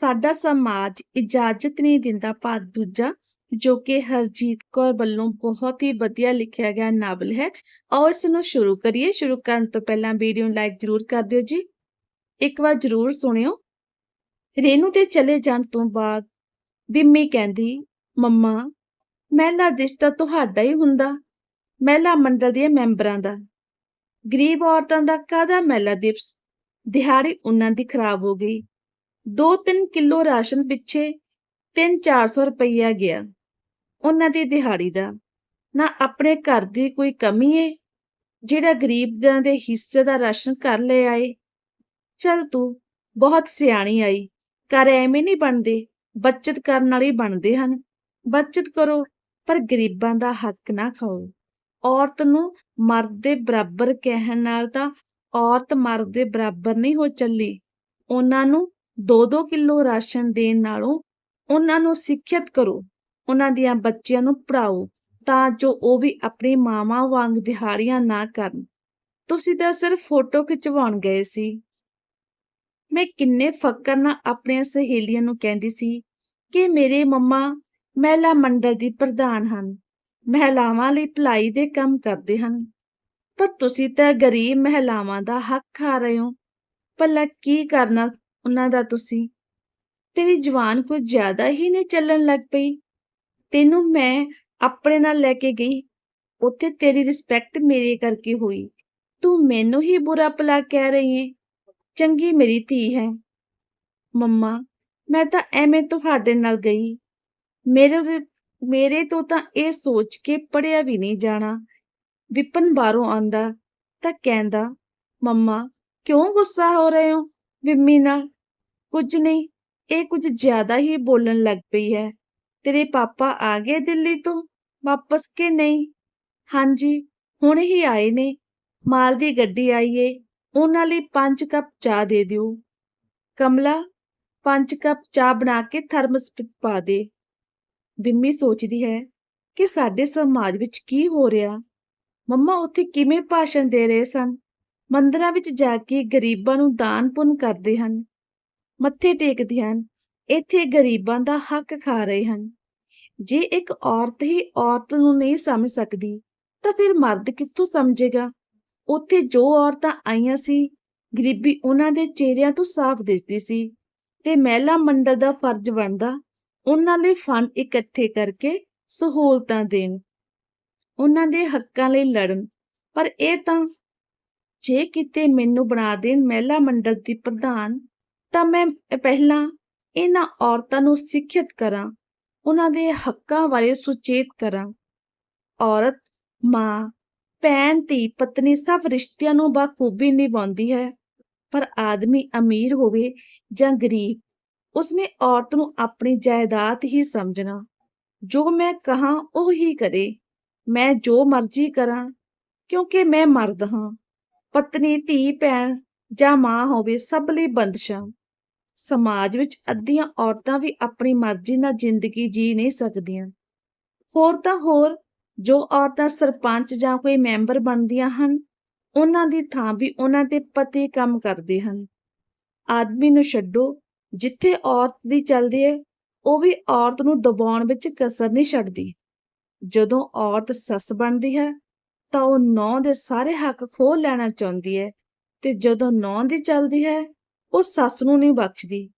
ਸਾਡਾ ਸਮਾਜ ਇਜਾਜ਼ਤ ਨਹੀਂ ਦਿੰਦਾ ਭਾਗ ਦੂਜਾ, ਜੋ ਕਿ ਹਰਜੀਤ ਕੌਰ ਵੱਲੋਂ ਬਹੁਤ ਹੀ ਵਧੀਆ ਲਿਖਿਆ ਗਿਆ ਨਾਵਲ ਹੈ। ਆਓ ਇਸ ਨੂੰ ਸ਼ੁਰੂ ਕਰੀਏ। ਸ਼ੁਰੂ ਕਰਨ ਤੋਂ ਪਹਿਲਾਂ ਵੀਡੀਓ ਨੂੰ ਲਾਈਕ ਜ਼ਰੂਰ ਕਰ ਦਿਓ ਜੀ। ਇੱਕ ਵਾਰ ਜ਼ਰੂਰ ਸੁਣਿਓ। ਰੇਨੂ ਦੇ ਚਲੇ ਜਾਣ ਤੋਂ ਬਾਅਦ ਬਿੰਮੀ ਕਹਿੰਦੀ, ਮੰਮਾ, ਮਹਿਲਾ ਦਿਵਸ ਤਾਂ ਤੁਹਾਡਾ ਹੀ ਹੁੰਦਾ। ਮਹਿਲਾ ਮੰਡਲ ਦੇ ਮੈਂਬਰਾਂ ਦਾ। ਗਰੀਬ ਔਰਤਾਂ ਦਾ ਕਾਹਦਾ ਮਹਿਲਾ ਦਿਵਸ? ਦਿਹਾੜੀ ਉਹਨਾਂ ਦੀ ਖਰਾਬ ਹੋ ਗਈ। 2-3 ਕਿਲੋ ਰਾਸ਼ਨ ਪਿੱਛੇ 3-400 ਰੁਪਈਆ ਗਿਆ। ਉਹਨਾਂ ਦੀ ਦਿਹਾੜੀ ਦਾ ਨਾ ਆਪਣੇ ਘਰ ਦੀ ਕੋਈ ਕਮੀ ਏ? ਜਿਹੜਾ ਗਰੀਬਾਂ ਦੇ ਹਿੱਸੇ ਦਾ ਰਾਸ਼ਨ ਕਰ ਲੈ ਆਏ। ਚਲ ਤੂੰ, ਬਹੁਤ ਸਿਆਣੀ ਆਈ। ਘਰ ਐਵੇਂ ਨਹੀਂ ਬਣਦੇ, ਬੱਚਤ ਕਰਨ ਵਾਲੇ ਬਣਦੇ ਹਨ। ਬੱਚਤ ਕਰੋ, ਪਰ ਗਰੀਬਾਂ ਦਾ ਹੱਕ ਨਾ ਖਾਓ। ਔਰਤ ਨੂੰ ਮਰਦ ਦੇ ਬਰਾਬਰ ਕਹਿਣ ਨਾਲ ਤਾਂ ਔਰਤ ਮਰਦ ਦੇ ਬਰਾਬਰ ਨਹੀਂ ਹੋ ਚੱਲੀ। ਉਹਨਾਂ ਨੂੰ 2-2 ਕਿਲੋ ਰਾਸ਼ਨ ਦੇਣ ਨਾਲੋਂ ਉਹਨਾਂ ਨੂੰ ਸਿੱਖਿਅਤ ਕਰੋ, ਉਹਨਾਂ ਦੀਆਂ ਬੱਚਿਆਂ ਨੂੰ ਪੜਾਓ ਤਾਂ ਜੋ ਉਹ ਵੀ ਆਪਣੀ ਮਾਵਾਂ ਵਾਂਗ ਦਿਹਾੜੀਆਂ ਨਾ ਕਰਨ। ਤੁਸੀਂ ਤਾਂ ਸਿਰਫ ਫੋਟੋ ਖਿਚਵਾਉਣ ਗਏ ਸੀ। ਮੈਂ ਕਿੰਨੇ ਫਕਰ ਨਾਲ ਆਪਣੀਆਂ ਸਹੇਲੀਆਂ ਨੂੰ ਕਹਿੰਦੀ ਸੀ ਕਿ ਮੇਰੇ ਮੰਮਾ ਮਹਿਲਾ ਮੰਡਲ ਦੀ ਪ੍ਰਧਾਨ ਹਨ, ਮਹਿਲਾਵਾਂ ਲਈ ਭਲਾਈ ਦੇ ਕੰਮ ਕਰਦੇ ਹਨ। ਪਰ ਤੁਸੀਂ ਤਾਂ ਗਰੀਬ ਮਹਿਲਾਵਾਂ ਦਾ ਹੱਕ ਖਾ ਰਹੇ ਹੋ। ਭਲਾ ਕੀ ਕਰਨਾ ਉਹਨਾਂ ਦਾ ਤੁਸੀਂ। ਤੇਰੀ ਜਵਾਨ ਕੁਝ ਜ਼ਿਆਦਾ ਹੀ ਨਹੀਂ ਚੱਲਣ ਲੱਗ ਪਈ। ਤੈਨੂੰ ਮੈਂ ਆਪਣੇ ਨਾਲ ਲੈ ਕੇ ਗਈ। ਉੱਥੇ ਤੇਰੀ ਰਿਸਪੈਕਟ ਮੇਰੇ ਕਰਕੇ ਹੋਈ। ਤੂੰ ਮੈਨੂੰ ਹੀ ਬੁਰਾ ਭਲਾ ਕਹਿ ਰਹੀ ਏ। ਚੰਗੀ ਮੇਰੀ ਧੀ ਹੈ। ਮੰਮਾ, ਮੈਂ ਤਾਂ ਐਵੇਂ ਤੁਹਾਡੇ ਨਾਲ ਗਈ। ਮੇਰੇ ਮੇਰੇ ਤੋਂ ਤਾਂ ਇਹ ਸੋਚ ਕੇ ਪੜਿਆ ਵੀ ਨਹੀਂ ਜਾਣਾ। ਵਿਪਨ ਬਾਹਰੋਂ ਆਂਦਾ ਤਾਂ ਕਹਿੰਦਾ, ਮੰਮਾ, ਕਿਉਂ ਗੁੱਸਾ ਹੋ ਰਹੇ ਹੋ? ਵਿੰਮੀ ਨਾਲ ਕੁਝ ਨਹੀਂ, ਇਹ ਕੁਝ ਜ਼ਿਆਦਾ ਹੀ ਬੋਲਣ ਲੱਗ ਪਈ ਹੈ। ਤੇਰੇ ਪਾਪਾ ਆ ਗਏ ਦਿੱਲੀ ਤੋਂ? ਵਾਪਸ ਕਿ ਨਹੀਂ? ਹਾਂਜੀ, ਹੁਣ ਹੀ ਆਏ ਨੇ। ਮਾਲ ਦੀ ਗੱਡੀ ਆਈ ਏ ਉਹਨਾਂ ਲਈ 5 ਕੱਪ ਚਾਹ ਦੇ ਦਿਓ। ਕਮਲਾ 5 ਕੱਪ ਚਾਹ ਬਣਾ ਕੇ ਥਰਮਸ ਵਿੱਚ ਪਾ ਦੇ। ਬਿੰਮੀ ਸੋਚਦੀ ਹੈ ਕਿ ਸਾਡੇ ਸਮਾਜ ਵਿੱਚ ਕੀ ਹੋ ਰਿਹਾ? ਮੰਮਾ, ਉੱਥੇ ਕਿਵੇਂ ਭਾਸ਼ਣ ਦੇ ਰਹੇ ਸਨ? ਮੰਦਰਾਂ ਵਿੱਚ ਜਾ ਕੇ ਗਰੀਬਾਂ ਨੂੰ ਦਾਨ ਪੁੰਨ ਕਰਦੇ ਹਨ। ਮੱਥੇ ਟੇਕਦੇ ਹਨ। ਇੱਥੇ ਗਰੀਬਾਂ ਦਾ ਹੱਕ ਖਾ ਰਹੇ ਹਨ। ਜੇ ਇੱਕ ਔਰਤ ਹੀ ਔਰਤ ਨੂੰ ਨਹੀਂ ਸਮਝ ਸਕਦੀ, ਤਾਂ ਫਿਰ ਮਰਦ ਕਿੱਥੋਂ ਸਮਝੇਗਾ? ਉੱਥੇ ਜੋ ਔਰਤਾਂ ਆਈਆਂ ਸੀ, ਗਰੀਬੀ ਉਹਨਾਂ ਦੇ ਚਿਹਰਿਆਂ ਤੋਂ ਸਾਫ਼ ਦਿਸਦੀ ਸੀ ਤੇ ਮਹਿਲਾ ਮੰਡਲ ਦਾ ਫਰਜ਼ ਬਣਦਾ, ਉਹਨਾਂ ਲਈ ਫੰਡ ਇਕੱਠੇ ਕਰਕੇ ਸਹੂਲਤਾਂ ਦੇਣ। ਉਹਨਾਂ ਦੇ ਹੱਕਾਂ ਲਈ ਲੜਨ। ਪਰ ਇਹ ਤਾਂ ਜੇ ਕਿਤੇ ਮੈਨੂੰ ਬਣਾ ਦੇਣ ਮਹਿਲਾ ਮੰਡਲ ਦੀ ਪ੍ਰਧਾਨ, ਤਾਂ ਮੈਂ ਪਹਿਲਾਂ ਇਹਨਾਂ ਔਰਤਾਂ ਨੂੰ ਸਿੱਖਿਅਤ ਕਰਾਂ, ਉਹਨਾਂ ਦੇ ਹੱਕਾਂ ਬਾਰੇ ਸੁਚੇਤ ਕਰਾਂ। ਔਰਤ, ਮਾਂ, ਭੈਣ, ਧੀ, ਪਤਨੀ ਸਭ ਰਿਸ਼ਤਿਆਂ ਨੂੰ ਬਾਖੂਬੀ ਨਿਭਾਉਂਦੀ ਹੈ, ਪਰ ਆਦਮੀ ਅਮੀਰ ਹੋਵੇ ਜਾਂ ਗਰੀਬ, ਉਸਨੇ ਔਰਤ ਨੂੰ ਆਪਣੀ ਜਾਇਦਾਦ ਹੀ ਸਮਝਣਾ। ਜੋ ਮੈਂ ਕਹਾਂ ਉਹ ਹੀ ਕਰੇ, ਮੈਂ ਜੋ ਮਰਜ਼ੀ ਕਰਾਂ, ਕਿਉਂਕਿ ਮੈਂ ਮਰਦ ਹਾਂ। ਪਤਨੀ, ਧੀ, ਭੈਣ ਜਾਂ ਮਾਂ ਹੋਵੇ, ਸਭ ਲਈ ਬੰਦਸ਼ਾਂ ਸਮਾਜ ਵਿੱਚ ਅੱਧੀਆਂ ਔਰਤਾਂ ਵੀ ਆਪਣੀ ਮਰਜ਼ੀ ਨਾਲ ਜ਼ਿੰਦਗੀ ਜੀ ਨਹੀਂ ਸਕਦੀਆਂ। ਹੋਰ ਤਾਂ ਹੋਰ, ਜੋ ਔਰਤਾਂ ਸਰਪੰਚ ਜਾਂ ਕੋਈ ਮੈਂਬਰ ਬਣਦੀਆਂ ਹਨ, ਉਹਨਾਂ ਦੀ ਥਾਂ ਵੀ ਉਹਨਾਂ ਦੇ ਪਤੀ ਕੰਮ ਕਰਦੇ ਹਨ। ਆਦਮੀ ਨੂੰ ਛੱਡੋ, ਜਿੱਥੇ ਔਰਤ ਦੀ ਚੱਲਦੀ ਹੈ ਉਹ ਵੀ ਔਰਤ ਨੂੰ ਦਬਾਉਣ ਵਿੱਚ ਕਸਰ ਨਹੀਂ ਛੱਡਦੀ। ਜਦੋਂ ਔਰਤ ਸੱਸ ਬਣਦੀ ਹੈ ਤਾਂ ਉਹ ਨੌਂ ਦੇ ਸਾਰੇ ਹੱਕ ਖੋਹ ਲੈਣਾ ਚਾਹੁੰਦੀ ਹੈ ਤੇ ਜਦੋਂ ਨੌ ਦੀ ਚੱਲਦੀ ਹੈ, ਉਹ ਸੱਸ ਨੂੰ ਨਹੀਂ ਬਖਸ਼ਦੀ।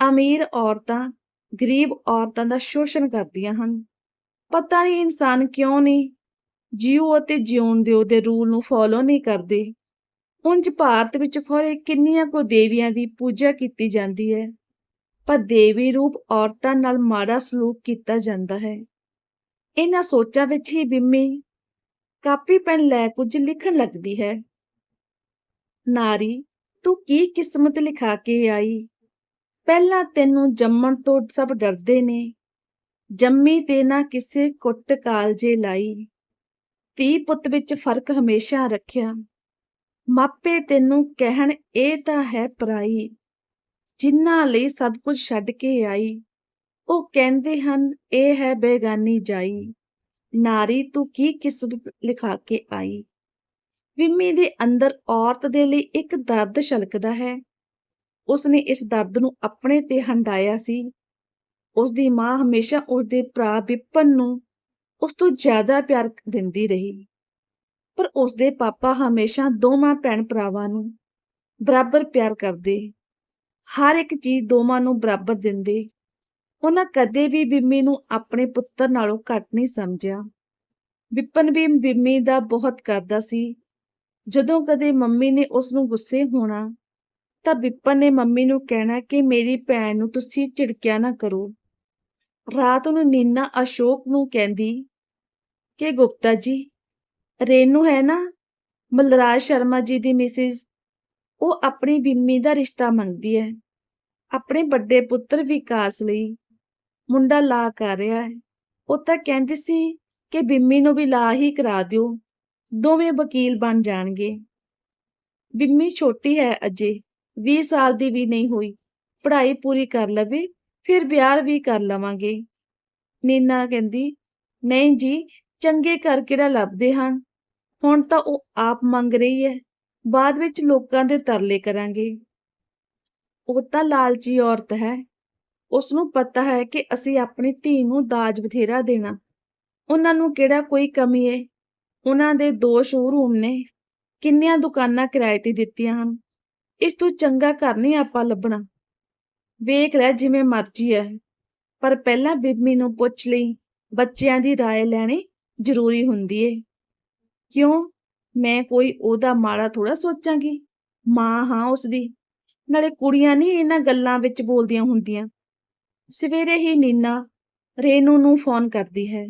ਅਮੀਰ ਔਰਤਾਂ ਗਰੀਬ ਔਰਤਾਂ ਦਾ ਸ਼ੋਸ਼ਣ ਕਰਦੀਆਂ ਹਨ। ਪਤਾ ਨਹੀਂ ਇਨਸਾਨ ਕਿਉਂ ਨਹੀਂ ਜੀਓ ਅਤੇ ਜਿਉਣ ਦਿਓ ਦੇ ਰੂਲ ਨੂੰ ਫੋਲੋ ਨਹੀਂ ਕਰਦੇ। ਉਂਝ ਭਾਰਤ ਵਿੱਚ ਖੋਰੇ ਕਿੰਨੀਆਂ ਕੋ ਦੇਵੀਆਂ ਦੀ ਪੂਜਾ ਕੀਤੀ ਜਾਂਦੀ ਹੈ, ਪਰ ਦੇਵੀ ਰੂਪ ਔਰਤਾਂ ਨਾਲ ਮਾੜਾ ਸਲੂਕ ਕੀਤਾ ਜਾਂਦਾ ਹੈ। ਇਹਨਾਂ ਸੋਚਾਂ ਵਿੱਚ ਹੀ ਬਿੰਮੀ ਕਾਪੀ ਪੈਨ ਲੈ ਕੁਝ ਲਿਖਣ ਲੱਗਦੀ ਹੈ। ਨਾਰੀ, ਤੂੰ ਕੀ ਕਿਸਮਤ ਲਿਖਾ ਕੇ ਆਈ? ਪਹਿਲਾਂ ਤੈਨੂੰ ਜੰਮਣ ਤੋਂ ਸਭ ਡਰਦੇ ਨੇ। ਜੰਮੀ ਤੇ ਨਾ ਕਿਸੇ ਕੁੱਟ ਕਾਲਜੇ ਲਾਈ। ਧੀ ਪੁੱਤ ਵਿੱਚ ਫ਼ਰਕ ਹਮੇਸ਼ਾ ਰੱਖਿਆ। ਮਾਪੇ ਤੈਨੂੰ ਕਹਿਣ, ਇਹ ਤਾਂ ਹੈ ਪਰਾਈ। ਜਿਨ੍ਹਾਂ ਲਈ ਸਭ ਕੁਝ ਛੱਡ ਕੇ ਆਈ। ਉਹ ਕਹਿੰਦੇ ਹਨ, ਇਹ ਹੈ ਬੇਗਾਨੀ ਜਾਈ। ਨਾਰੀ ਤੂੰ ਕੀ ਕਿਸਮਤ ਲਿਖਾ ਕੇ ਆਈ? ਵਿੰਮੀ ਦੇ ਅੰਦਰ ਔਰਤ ਦੇ ਲਈ ਇੱਕ ਦਰਦ ਛਲਕਦਾ ਹੈ। ਉਸਨੇ ਇਸ ਦਰਦ ਨੂੰ ਆਪਣੇ ਤੇ ਹੰਢਾਇਆ ਸੀ। ਉਸਦੀ ਮਾਂ ਹਮੇਸ਼ਾ ਉਸਦੇ ਭਰਾ ਵਿਪਨ ਨੂੰ ਉਸ ਤੋਂ ਜ਼ਿਆਦਾ ਪਿਆਰ ਦਿੰਦੀ ਰਹੀ। ਪਰ ਉਸਦੇ ਪਾਪਾ ਹਮੇਸ਼ਾ ਦੋਵਾਂ ਭੈਣ ਭਰਾਵਾਂ ਨੂੰ ਬਰਾਬਰ ਪਿਆਰ ਕਰਦੇ। ਹਰ ਇੱਕ ਚੀਜ਼ ਦੋਵਾਂ ਨੂੰ ਬਰਾਬਰ ਦਿੰਦੇ। ਉਹਨਾਂ ਕਦੇ ਵੀ ਬਿੰਮੀ ਨੂੰ ਆਪਣੇ ਪੁੱਤਰ ਨਾਲੋਂ ਘੱਟ ਨਹੀਂ ਸਮਝਿਆ। ਵਿਪਨ ਵੀ ਬਿੰਮੀ ਦਾ ਬਹੁਤ ਕਰਦਾ ਸੀ। ਜਦੋਂ ਕਦੇ ਮੰਮੀ ਨੇ ਉਸ ਨੂੰ ਗੁੱਸੇ ਹੋਣਾ, ਤਾਂ ਵਿਪਨ ਨੇ ਮੰਮੀ ਨੂੰ ਕਹਿਣਾ ਕਿ ਮੇਰੀ ਭੈਣ ਨੂੰ ਤੁਸੀਂ ਝਿੜਕਿਆ ਨਾ ਕਰੋ। ਰਾਤ ਨੂੰ ਨੀਨਾ ਅਸ਼ੋਕ ਨੂੰ ਕਹਿੰਦੀ, ਕਿ ਗੁਪਤਾ ਜੀ, ਰੇਨੂ ਹੈ ਨਾ? ਮਲਰਾਜ ਸ਼ਰਮਾ ਜੀ ਦੀ ਮਿਸਿਸ ਉਹ ਆਪਣੀ ਬਿੰਮੀ ਦਾ ਰਿਸ਼ਤਾ ਮੰਗਦੀ ਹੈ। ਆਪਣੇ ਵੱਡੇ ਪੁੱਤਰ ਵਿਕਾਸ ਲਈ ਮੁੰਡਾ ਲਾ ਕਰ ਰਿਹਾ ਹੈ। ਉਹ ਤਾਂ ਕਹਿੰਦੀ ਸੀ ਕਿ ਬਿੰਮੀ ਨੂੰ ਵੀ ਲਾ ਹੀ ਕਰਾ ਦਿਓ। ਦੋਵੇਂ ਵਕੀਲ ਬਣ ਜਾਣਗੇ। ਬਿੰਮੀ ਛੋਟੀ ਹੈ ਅਜੇ 20 ਸਾਲ ਦੀ ਵੀ ਨਹੀਂ ਹੋਈ। ਪੜ੍ਹਾਈ ਪੂਰੀ ਕਰ ਲਵੇ, ਫਿਰ ਵਿਆਹ ਵੀ ਕਰ ਲਵਾਂਗੇ। ਨੀਨਾ ਕਹਿੰਦੀ, ਨਹੀਂ ਜੀ, ਚੰਗੇ ਘਰ ਕਿਹੜਾ ਲੱਭਦੇ ਹਨ? ਹੁਣ ਤਾਂ ਉਹ ਆਪ ਮੰਗ ਰਹੀ ਹੈ। ਬਾਅਦ ਵਿੱਚ ਲੋਕਾਂ ਦੇ ਤਰਲੇ ਕਰਾਂਗੇ। ਉਹ ਤਾਂ ਲਾਲਚੀ ਔਰਤ ਹੈ। ਉਸ ਨੂੰ ਪਤਾ ਹੈ ਕਿ ਅਸੀਂ ਆਪਣੀ ਧੀ ਨੂੰ ਦਾਜ ਬਥੇਰਾ ਦੇਣਾ ਉਹਨਾਂ ਨੂੰ ਕਿਹੜਾ ਕੋਈ ਕਮੀ ਹੈ ਉਹਨਾਂ ਦੇ ਦੋ ਸ਼ੋਰੂਮ ਨੇ ਕਿੰਨੀਆਂ ਦੁਕਾਨਾਂ ਕਿਰਾਏ ਤੇ ਦਿੱਤੀਆਂ ਹਨ ਇਸ ਤੋਂ ਚੰਗਾ ਘਰ ਨਹੀਂ ਆਪਾਂ ਲੱਭਣਾ ਵੇਖ ਲੈ ਜਿਵੇਂ ਮਰਜ਼ੀ ਹੈ ਪਰ ਪਹਿਲਾਂ ਬਿੰਮੀ ਨੂੰ ਪੁੱਛ ਲਈ ਬੱਚਿਆਂ ਦੀ رائے ਲੈਣੀ ਜ਼ਰੂਰੀ ਹੁੰਦੀ ਏ ਕਿਉਂ ਮੈਂ ਕੋਈ ਉਹਦਾ ਮਾੜਾ ਥੋੜਾ ਸੋਚਾਂਗੀ ਮਾਂ ਹਾਂ ਉਸਦੀ ਨਾਲੇ ਕੁੜੀਆਂ ਨਹੀਂ ਇਹਨਾਂ ਗੱਲਾਂ ਵਿੱਚ ਬੋਲਦੀਆਂ ਹੁੰਦੀਆਂ ਸਵੇਰੇ ਹੀ ਨੀਨਾ ਰੇਨੂ ਨੂੰ ਫੋਨ ਕਰਦੀ ਹੈ।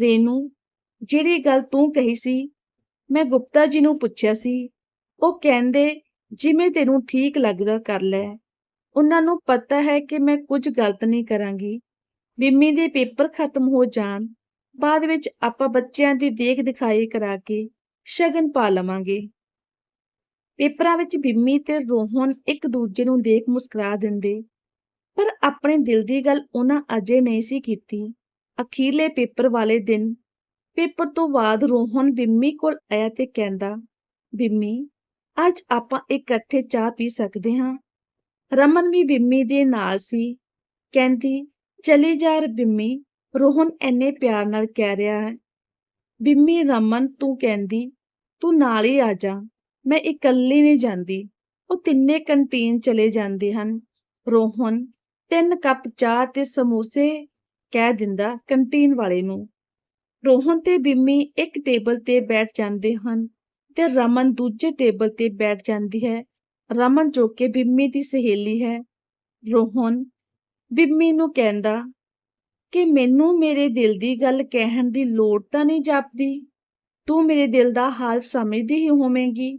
ਰੇਨੂ, ਜਿਹੜੀ ਗੱਲ ਤੂੰ ਕਹੀ ਸੀ, ਮੈਂ ਗੁਪਤਾ ਜੀ ਨੂੰ ਪੁੱਛਿਆ ਸੀ, ਉਹ ਕਹਿੰਦੇ, ਜਿਵੇਂ ਤੈਨੂੰ ਠੀਕ ਲੱਗਦਾ ਕਰ ਲੈ। ਉਹਨਾਂ ਨੂੰ ਪਤਾ ਹੈ ਕਿ ਮੈਂ ਕੁਝ ਗਲਤ ਨਹੀਂ ਕਰਾਂਗੀ। ਬਿੰਮੀ ਦੇ ਪੇਪਰ ਖਤਮ ਹੋ ਜਾਣ, ਬਾਅਦ ਵਿੱਚ ਆਪਾਂ ਬੱਚਿਆਂ ਦੀ ਦੇਖ ਦਿਖਾਈ ਕਰਾ ਕੇ ਸ਼ਗਨ ਪਾ ਲਵਾਂਗੇ। ਪੇਪਰਾਂ ਵਿੱਚ ਬਿੰਮੀ ਤੇ ਰੋਹਨ ਇੱਕ ਦੂਜੇ ਨੂੰ ਦੇਖ ਮੁਸਕਰਾ ਦਿੰਦੇ। ਪਰ ਆਪਣੇ ਦਿਲ ਦੀ ਗੱਲ ਉਹਨਾਂ ਅਜੇ ਨਹੀਂ ਸੀ ਕੀਤੀ। ਅਖੀਰਲੇ ਪੇਪਰ ਵਾਲੇ ਦਿਨ, ਪੇਪਰ ਤੋਂ ਬਾਅਦ ਰੋਹਨ ਬਿੰਮੀ ਕੋਲ ਆਇਆ ਤੇ ਕਹਿੰਦਾ ਬਿੰਮੀ ਅੱਜ ਆਪਾਂ ਇਕੱਠੇ ਚਾਹ ਪੀ ਸਕਦੇ ਹਾਂ? ਰਮਨ ਵੀ ਬਿੰਮੀ ਦੇ ਨਾਲ ਸੀ। ਕਹਿੰਦੀ, ਚਲੀ ਜਾ ਬਿੰਮੀ ਰੋਹਨ ਐਨੇ ਪਿਆਰ ਨਾਲ ਕਹਿ ਰਿਹਾ ਹੈ। ਬਿੰਮੀ ਰਮਨ, ਤੂੰ ਕਹਿੰਦੀ, ਤੂੰ ਨਾਲ ਹੀ ਆ ਜਾ, ਮੈਂ ਇਕੱਲੀ ਨਹੀਂ ਜਾਂਦੀ, ਉਹ ਤਿੰਨੇ ਕੰਟੀਨ ਚਲੇ ਜਾਂਦੇ ਹਨ। ਰੋਹਨ ਤਿੰਨ ਕੱਪ ਚਾਹ ਤੇ ਸਮੋਸੇ ਕਹਿ ਦਿੰਦਾ ਕੰਟੀਨ ਵਾਲੇ ਨੂੰ। ਰੋਹਨ ਤੇ ਬਿੰਮੀ ਇੱਕ ਟੇਬਲ ਤੇ ਬੈਠ ਜਾਂਦੇ ਹਨ ਤੇ ਰਮਨ ਦੂਜੇ ਟੇਬਲ ਤੇ ਬੈਠ ਜਾਂਦੀ ਹੈ। ਰਮਨ ਜੋ ਕਿ ਬਿੰਮੀ ਦੀ ਸਹੇਲੀ ਹੈ। ਰੋਹਨ ਬਿੰਮੀ ਨੂੰ ਕਹਿੰਦਾ, ਕਿ ਮੈਨੂੰ ਮੇਰੇ ਦਿਲ ਦੀ ਗੱਲ ਕਹਿਣ ਦੀ ਲੋੜ ਤਾਂ ਨਹੀਂ ਜਾਪਦੀ? ਤੂੰ ਮੇਰੇ ਦਿਲ ਦਾ ਹਾਲ ਸਮਝਦੀ ਹੀ ਹੋਵੇਂਗੀ।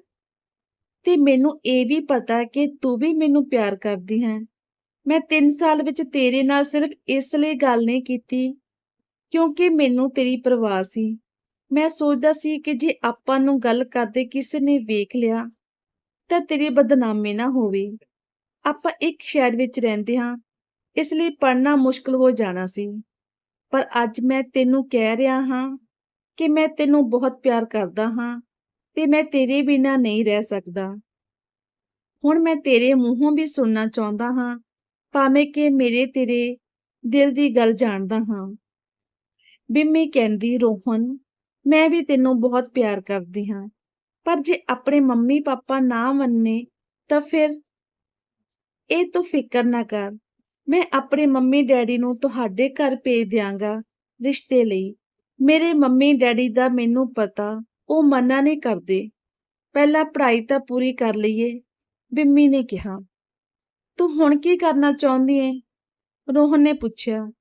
ਤੇ ਮੈਨੂੰ ਇਹ ਵੀ ਪਤਾ ਕਿ ਤੂੰ ਵੀ ਮੈਨੂੰ ਪਿਆਰ ਕਰਦੀ ਹੈ। ਮੈਂ 3 ਸਾਲ ਵਿੱਚ ਤੇਰੇ ਨਾਲ ਸਿਰਫ ਇਸ ਲਈ ਗੱਲ ਨਹੀਂ ਕੀਤੀ, ਕਿਉਂਕਿ ਮੈਨੂੰ ਤੇਰੀ ਪਰਵਾਹ ਸੀ। ਮੈਂ ਸੋਚਦਾ ਸੀ ਕਿ ਜੇ ਆਪਾਂ ਨੂੰ ਗੱਲ ਕਰਦੇ ਕਿਸੇ ਨੇ ਵੇਖ ਲਿਆ, ਤਾਂ ਤੇਰੀ ਬਦਨਾਮੀ ਨਾ ਹੋਵੇ। ਆਪਾਂ ਇੱਕ ਸ਼ਹਿਰ ਵਿੱਚ ਰਹਿੰਦੇ ਹਾਂ, ਇਸ ਲਈ ਪੜਨਾ ਮੁਸ਼ਕਲ ਹੋ ਜਾਣਾ ਸੀ। ਪਰ ਅੱਜ ਮੈਂ ਤੈਨੂੰ ਕਹਿ ਰਿਹਾ ਹਾਂ ਕਿ ਮੈਂ ਤੈਨੂੰ ਬਹੁਤ ਪਿਆਰ ਕਰਦਾ ਹਾਂ ਤੇ ਮੈਂ ਤੇਰੇ ਬਿਨਾਂ ਨਹੀਂ ਰਹਿ ਸਕਦਾ। ਹੁਣ ਮੈਂ ਤੇਰੇ ਮੂੰਹੋਂ ਵੀ ਸੁਣਨਾ ਚਾਹੁੰਦਾ ਹਾਂ ਭਾਵੇਂ ਕਿ ਮੇਰੇ ਤੇਰੇ ਦਿਲ ਦੀ ਗੱਲ ਜਾਣਦਾ ਹਾਂ। ਬਿੰਮੀ ਕਹਿੰਦੀ, ਰੋਹਨ, ਮੈਂ ਵੀ ਤੈਨੂੰ ਬਹੁਤ ਪਿਆਰ ਕਰਦੀ ਹਾਂ, ਪਰ ਜੇ ਆਪਣੇ ਮੰਮੀ ਪਾਪਾ ਨਾ ਮੰਨੇ ਤਾਂ ਫਿਰ ਇਹ ਤੂੰ ਫਿਕਰ ਨਾ ਕਰ। ਮੈਂ ਆਪਣੇ ਮੰਮੀ ਡੈਡੀ ਨੂੰ ਤੁਹਾਡੇ ਘਰ ਭੇਜ ਦਿਆਂਗਾ ਰਿਸ਼ਤੇ ਲਈ। ਮੇਰੇ ਮੰਮੀ ਡੈਡੀ ਦਾ ਮੈਨੂੰ ਪਤਾ, ਉਹ ਮਨਾ ਨਹੀਂ ਕਰਦੇ। ਪਹਿਲਾਂ ਪੜ੍ਹਾਈ ਤਾਂ ਪੂਰੀ ਕਰ ਲਈਏ, ਬਿੰਮੀ ਨੇ ਕਿਹਾ। ਤੂੰ ਹੁਣ ਕੀ ਕਰਨਾ ਚਾਹੁੰਦੀ ਏ? ਰੋਹਨ ਨੇ ਪੁੱਛਿਆ।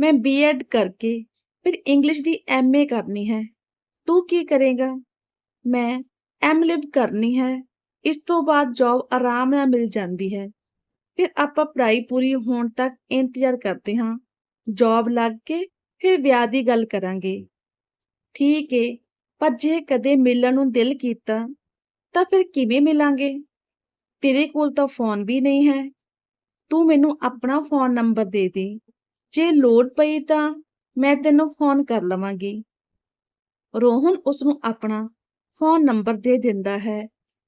ਮੈਂ ਬੀਐਡ ਕਰਕੇ ਫਿਰ ਇੰਗਲਿਸ਼ ਦੀ ਐਮਏ ਕਰਨੀ ਹੈ। ਤੂੰ ਕੀ ਕਰੇਗਾ? ਮੈਂ ਐਮਲਿਬ ਕਰਨੀ ਹੈ। ਇਸ ਤੋਂ ਬਾਅਦ ਜੌਬ ਆਰਾਮ ਨਾਲ ਮਿਲ ਜਾਂਦੀ ਹੈ। ਫਿਰ ਆਪਾਂ ਪੜ੍ਹਾਈ ਪੂਰੀ ਹੋਣ ਤੱਕ ਇੰਤਜ਼ਾਰ ਕਰਦੇ ਹਾਂ। ਜੌਬ ਲੱਗ ਕੇ ਫਿਰ ਵਿਆਹ ਦੀ ਗੱਲ ਕਰਾਂਗੇ। ਠੀਕ ਏ, ਪਰ ਜੇ ਕਦੇ ਮਿਲਣ ਨੂੰ ਦਿਲ ਕੀਤਾ, ਤਾਂ ਫਿਰ ਕਿਵੇਂ ਮਿਲਾਂਗੇ? ਤੇਰੇ ਕੋਲ ਤਾਂ ਫੋਨ ਵੀ ਨਹੀਂ ਹੈ। ਤੂੰ ਮੈਨੂੰ ਆਪਣਾ ਫੋਨ ਨੰਬਰ ਦੇ ਦੇ। ਜੇ ਲੋੜ ਪਈ ਤਾਂ ਮੈਂ ਤੈਨੂੰ ਫੋਨ ਕਰ ਲਵਾਂਗੀ। ਰੋਹਨ ਉਸ ਨੂੰ ਆਪਣਾ ਫੋਨ ਨੰਬਰ ਦੇ ਦਿੰਦਾ ਹੈ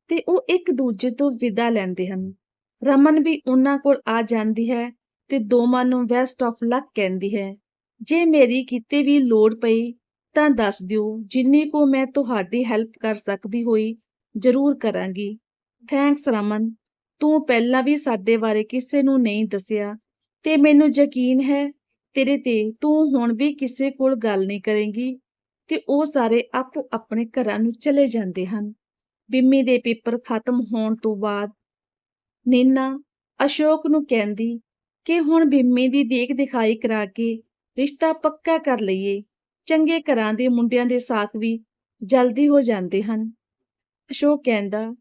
ਤੇ ਉਹ ਇੱਕ ਦੂਜੇ ਤੋਂ ਵਿਦਾ ਲੈਂਦੇ ਹਨ। ਰਮਨ ਵੀ ਉਹਨਾਂ ਕੋਲ ਆ ਜਾਂਦੀ ਹੈ ਤੇ ਦੋਵਾਂ ਨੂੰ ਬੈਸਟ ਆਫ ਲੱਕ ਕਹਿੰਦੀ ਹੈ। ਜੇ ਮੇਰੀ ਕਿਤੇ ਵੀ ਲੋੜ ਪਈ ਤਾਂ ਦੱਸ ਦਿਓ, ਜਿੰਨੀ ਕੁ ਮੈਂ ਤੁਹਾਡੀ ਹੈਲਪ ਕਰ ਸਕਦੀ ਹੋਈ ਜ਼ਰੂਰ ਕਰਾਂਗੀ। ਥੈਂਕਸ ਰਮਨ ਤੂੰ ਪਹਿਲਾਂ ਵੀ ਸਾਡੇ ਬਾਰੇ ਕਿਸੇ ਨੂੰ ਨਹੀਂ ਦੱਸਿਆ ਤੇ ਮੈਨੂੰ ਯਕੀਨ ਹੈ ਤੇਰੇ ਤੇ ਤੂੰ ਹੁਣ ਵੀ ਕਿਸੇ ਕੋਲ ਗੱਲ ਨਹੀਂ ਕਰੇਂਗੀ ਤੇ ਉਹ ਸਾਰੇ ਆਪੋ ਆਪਣੇ ਘਰਾਂ ਨੂੰ ਚਲੇ ਜਾਂਦੇ ਹਨ। ਬਿੰਮੀ ਦੇ ਪੇਪਰ ਖਤਮ ਹੋਣ ਤੋਂ ਬਾਅਦ ਨੀਨਾ ਅਸ਼ੋਕ ਨੂੰ ਕਹਿੰਦੀ ਕਿ ਹੁਣ ਬਿੰਮੀ ਦੀ ਦੇਖ ਦਿਖਾਈ ਕਰਾ ਕੇ ਰਿਸ਼ਤਾ ਪੱਕਾ ਕਰ ਲਈਏ। ਚੰਗੇ ਘਰਾਂ ਦੇ ਮੁੰਡਿਆਂ ਦੇ ਸਾਥ ਵੀ ਜਲਦੀ ਹੋ ਜਾਂਦੇ ਹਨ। ਅਸ਼ੋਕ ਕਹਿੰਦਾ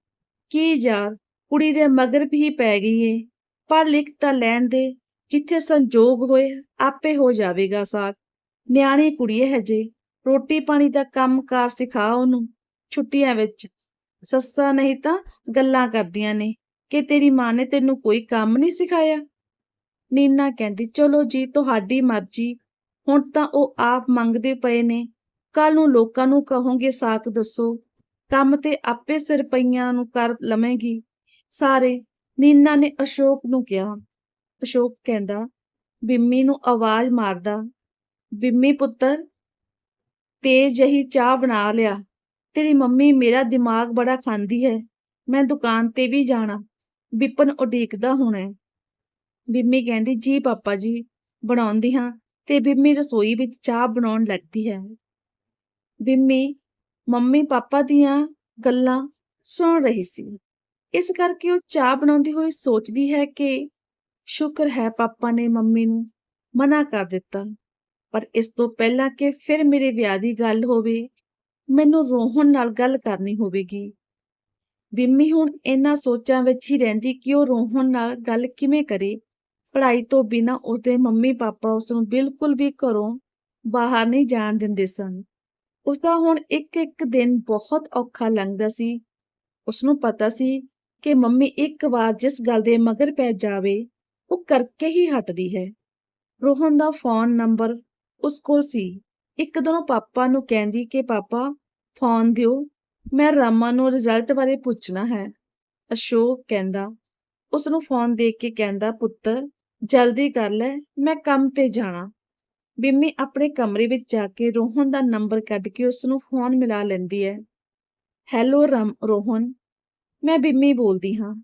ਕੀ ਯਾਰ ਕੁੜੀ ਦੇ ਮਗਰ ਵੀ ਪੈ ਗਈ ਏ। ਪਰ ਲਿਖ ਤਾਂ ਲੈਣ ਦੇ, ਜਿੱਥੇ ਸੰਜੋਗ ਹੋਏ, ਆਪੇ ਹੋ ਜਾਵੇਗਾ ਸਾਥ ਨਿਆਣੀ ਕੁੜੀ ਹੈ ਹਜੇ ਰੋਟੀ ਪਾਣੀ ਦਾ ਕੰਮ ਕਾਰ ਸਿਖਾ ਉਹਨੂੰ, ਛੁੱਟੀਆਂ ਵਿੱਚ। ਸੱਸਾਂ ਨਹੀਂ ਤਾਂ ਗੱਲਾਂ ਕਰਦੀਆਂ ਨੇ, ਕਿ ਤੇਰੀ ਮਾਂ ਨੇ ਤੈਨੂੰ ਕੋਈ ਕੰਮ ਨਹੀਂ ਸਿਖਾਇਆ? ਨੀਨਾ ਕਹਿੰਦੀ, ਚਲੋ ਜੀ, ਤੁਹਾਡੀ ਮਰਜ਼ੀ। ਹੁਣ ਤਾਂ ਉਹ ਆਪ ਮੰਗਦੇ ਪਏ ਨੇ। ਕੱਲ ਨੂੰ ਲੋਕਾਂ ਨੂੰ ਕਹੋਗੇ ਸਾਥ ਦੱਸੋ। ਕੰਮ ਤੇ ਆਪੇ ਸਿਰ ਪਈਆਂ ਨੂੰ ਕਰ ਲਵੇਂਗੀ। ਸਾਰੇ ਨੀਨਾ ਨੇ ਅਸ਼ੋਕ ਨੂੰ ਕਿਹਾ। ਅਸ਼ੋਕ ਕਹਿੰਦਾ, ਬਿੰਮੀ ਨੂੰ ਆਵਾਜ਼ ਮਾਰਦਾ। ਬਿੰਮੀ ਪੁੱਤਰ ਤੇਜ਼ ਜਹੀ ਚਾਹ ਬਣਾ ਲਿਆ। ਤੇਰੀ ਮੰਮੀ ਮੇਰਾ ਦਿਮਾਗ ਬੜਾ ਖਾਂਦੀ ਹੈ। ਮੈਂ ਦੁਕਾਨ ਤੇ ਵੀ ਜਾਣਾ। ਵਿਪਨ ਉਡੀਕਦਾ ਹੋਣਾ ਹੈ। ਬਿੰਮੀ ਕਹਿੰਦੀ, ਜੀ ਪਾਪਾ ਜੀ, ਬਣਾਉਂਦੀ ਹਾਂ ਤੇ ਬਿੰਮੀ ਰਸੋਈ ਵਿੱਚ ਚਾਹ ਬਣਾਉਣ ਲੱਗਦੀ ਹੈ। ਬਿੰਮੀ ਮੰਮੀ ਪਾਪਾ ਦੀਆਂ ਗੱਲਾਂ ਸੁਣ ਰਹੀ ਸੀ। ਇਸ ਕਰਕੇ ਉਹ ਚਾਹ ਬਣਾਉਂਦੀ ਹੋਈ ਸੋਚਦੀ ਹੈ ਕਿ ਸ਼ੁਕਰ ਹੈ ਪਾਪਾ ਨੇ ਮੰਮੀ ਨੂੰ ਮਨਾ ਕਰ ਦਿੱਤਾ। ਪਰ ਇਸ ਤੋਂ ਪਹਿਲਾਂ ਕਿ ਫਿਰ ਮੇਰੇ ਵਿਆਹ ਦੀ ਗੱਲ ਹੋਵੇ, ਮੈਨੂੰ ਰੋਹਨ ਨਾਲ ਗੱਲ ਕਰਨੀ ਹੋਵੇਗੀ। ਬਿੰਮੀ ਹੁਣ ਇਹਨਾਂ ਸੋਚਾਂ ਵਿੱਚ ਹੀ ਰਹਿੰਦੀ ਕਿ ਉਹ ਰੋਹਨ ਨਾਲ ਗੱਲ ਕਿਵੇਂ ਕਰੇ। ਪੜ੍ਹਾਈ ਤੋਂ ਬਿਨਾਂ ਉਸਦੇ ਮੰਮੀ ਪਾਪਾ ਉਸ ਨੂੰ ਬਿਲਕੁਲ ਵੀ ਘਰੋਂ ਬਾਹਰ ਨਹੀਂ ਜਾਣ ਦਿੰਦੇ ਸਨ। ਉਸਦਾ ਹੁਣ ਇੱਕ ਇੱਕ ਦਿਨ ਬਹੁਤ ਔਖਾ ਲੰਘਦਾ ਸੀ। ਉਸਨੂੰ ਪਤਾ ਸੀ ਕਿ ਮੰਮੀ ਇੱਕ ਵਾਰ ਜਿਸ ਗੱਲ ਦੇ ਮਗਰ ਪੈ ਜਾਵੇ, ਉਹ ਕਰਕੇ ਹੀ ਹਟਦੀ ਹੈ। ਰੋਹਨ ਦਾ ਫੋਨ ਨੰਬਰ ਉਸ ਕੋਲ ਸੀ। ਇੱਕ ਦਿਨ ਉਹ ਪਾਪਾ ਨੂੰ ਕਹਿੰਦੀ ਕਿ, ਪਾਪਾ, ਫੋਨ ਦਿਓ, ਮੈਂ ਰਾਮਾ ਨੂੰ ਰਿਜ਼ਲਟ ਬਾਰੇ ਪੁੱਛਣਾ ਹੈ। ਅਸ਼ੋਕ ਕਹਿੰਦਾ। ਉਸ ਨੂੰ ਫੋਨ ਦੇ ਕੇ ਕਹਿੰਦਾ, ਪੁੱਤਰ, ਜਲਦੀ ਕਰ ਲੈ, ਮੈਂ ਕੰਮ ਤੇ ਜਾਣਾ। ਬਿੰਮੀ ਆਪਣੇ ਕਮਰੇ ਵਿੱਚ ਜਾ ਕੇ ਰੋਹਨ ਦਾ ਨੰਬਰ ਕੱਢ ਕੇ ਉਸ ਨੂੰ ਫੋਨ ਮਿਲਾ ਲੈਂਦੀ ਹੈ। ਹੈਲੋ, ਰਮ, ਰੋਹਨ। ਮੈਂ ਬਿੰਮੀ ਬੋਲਦੀ ਹਾਂ।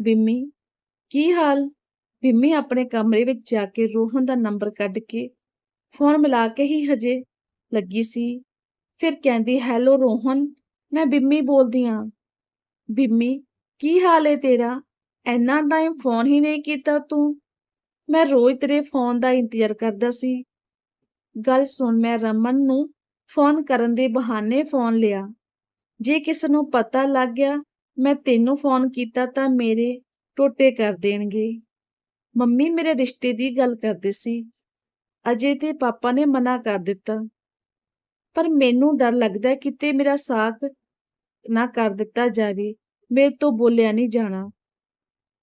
ਬਿੰਮੀ, ਕੀ ਹਾਲ? ਬਿੰਮੀ ਆਪਣੇ ਕਮਰੇ ਵਿੱਚ ਜਾ ਕੇ ਰੋਹਨ ਦਾ ਨੰਬਰ ਕੱਢ ਕੇ ਫੋਨ ਮਿਲਾ ਕੇ ਹੀ ਹਜੇ ਲੱਗੀ ਸੀ। ਫਿਰ ਕਹਿੰਦੀ, ਹੈਲੋ, ਰੋਹਨ, ਮੈਂ ਬਿੰਮੀ ਬੋਲਦੀ ਹਾਂ। ਬਿੰਮੀ, ਕੀ ਹਾਲ ਹੈ ਤੇਰਾ? ਇੰਨਾ ਟਾਈਮ ਫੋਨ ਹੀ ਨਹੀਂ ਕੀਤਾ ਤੂੰ। ਮੈਂ ਰੋਜ਼ ਤੇਰੇ ਫੋਨ ਦਾ ਇੰਤਜ਼ਾਰ ਕਰਦਾ ਸੀ। ਗੱਲ ਸੁਣ, ਮੈਂ ਰਮਨ ਨੂੰ ਫੋਨ ਕਰਨ ਦੇ ਬਹਾਨੇ ਫੋਨ ਲਿਆ। ਜੇ ਕਿਸ ਨੂੰ ਪਤਾ ਲੱਗ ਗਿਆ, ਮੈਂ ਤੈਨੂੰ ਫੋਨ ਕੀਤਾ ਤਾਂ ਮੇਰੇ ਟੋਟੇ ਕਰ ਦੇਣਗੇ। ਮੰਮੀ ਮੇਰੇ ਰਿਸ਼ਤੇ ਦੀ ਗੱਲ ਕਰਦੇ ਸੀ। ਅਜੇ ਤੇ ਪਾਪਾ ਨੇ ਮਨਾ ਕਰ ਦਿੱਤਾ। ਪਰ ਮੈਨੂੰ ਡਰ ਲੱਗਦਾ ਕਿਤੇ ਮੇਰਾ ਸਾਕ ਨਾ ਕਰ ਦਿੱਤਾ ਜਾਵੇ। ਮੇਰੇ ਤੋਂ ਬੋਲਿਆ ਨਹੀਂ ਜਾਣਾ।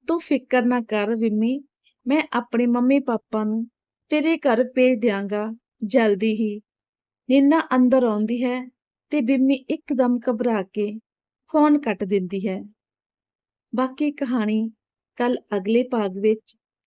ਤੂੰ ਫਿਕਰ ਨਾ ਕਰ, ਵਿਮੀ। ਮੈਂ ਆਪਣੇ ਮੰਮੀ ਪਾਪਾ ਨੂੰ ਤੇਰੇ ਘਰ ਭੇਜ ਦਿਆਂਗਾ। ਜਲਦੀ ਹੀ ਨੀਨਾ ਅੰਦਰ ਆਉਂਦੀ ਹੈ ਤੇ ਬਿੰਮੀ ਇੱਕਦਮ ਘਬਰਾ ਕੇ ਫੋਨ ਕੱਟ ਦਿੰਦੀ ਹੈ। ਬਾਕੀ ਕਹਾਣੀ ਕੱਲ ਅਗਲੇ ਭਾਗ ਵਿੱਚ